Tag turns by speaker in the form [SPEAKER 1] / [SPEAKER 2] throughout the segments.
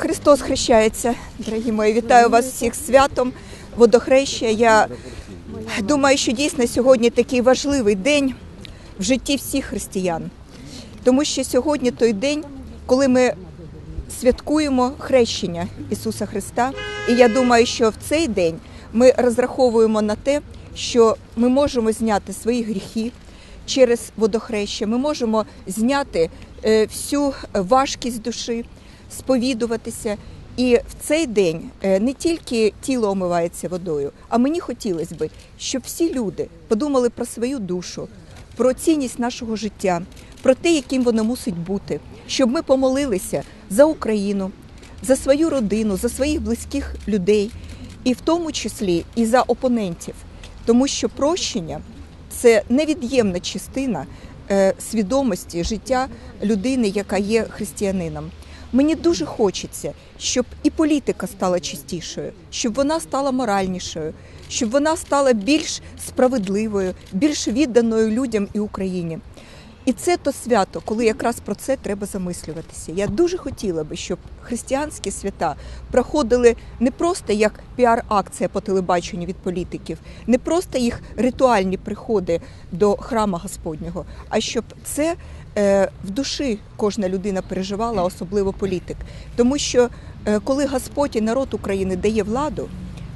[SPEAKER 1] Христос хрещається, дорогі мої. Вітаю вас всіх святом водохреща. Я думаю, що дійсно сьогодні такий важливий день в житті всіх християн, тому що сьогодні той день, коли ми святкуємо хрещення Ісуса Христа. І я думаю, що в цей день ми розраховуємо на те, що ми можемо зняти свої гріхи через водохреща. Ми можемо зняти е, всю важкість душі, сповідуватися. І в цей день е, не тільки тіло омивається водою, а мені хотілося б, щоб всі люди подумали про свою душу, про цінність нашого життя, про те, яким воно мусить бути, щоб ми помолилися за Україну, за свою родину, за своїх близьких людей, і в тому числі і за опонентів, тому що прощення це невід'ємна частина е, свідомості життя людини, яка є християнином. Мені дуже хочеться, щоб і політика стала чистішою, щоб вона стала моральнішою, щоб вона стала більш справедливою, більш відданою людям і Україні. І це то свято, коли якраз про це треба замислюватися. Я дуже хотіла би, щоб християнські свята проходили не просто як піар-акція по телебаченню від політиків, не просто їх ритуальні приходи до храма Господнього, а щоб це е, в душі кожна людина переживала, особливо політик. Тому що е, коли Господь і народ України дає владу,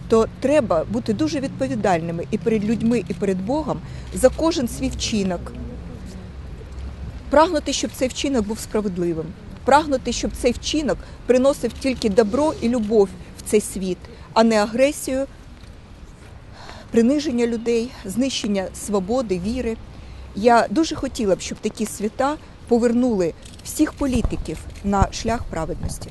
[SPEAKER 1] то треба бути дуже відповідальними і перед людьми, і перед Богом за кожен свій вчинок прагнути, щоб цей вчинок був справедливим, прагнути, щоб цей вчинок приносив тільки добро і любов в цей світ, а не агресію, приниження людей, знищення свободи, віри. Я дуже хотіла б, щоб такі свята повернули всіх політиків на шлях праведності.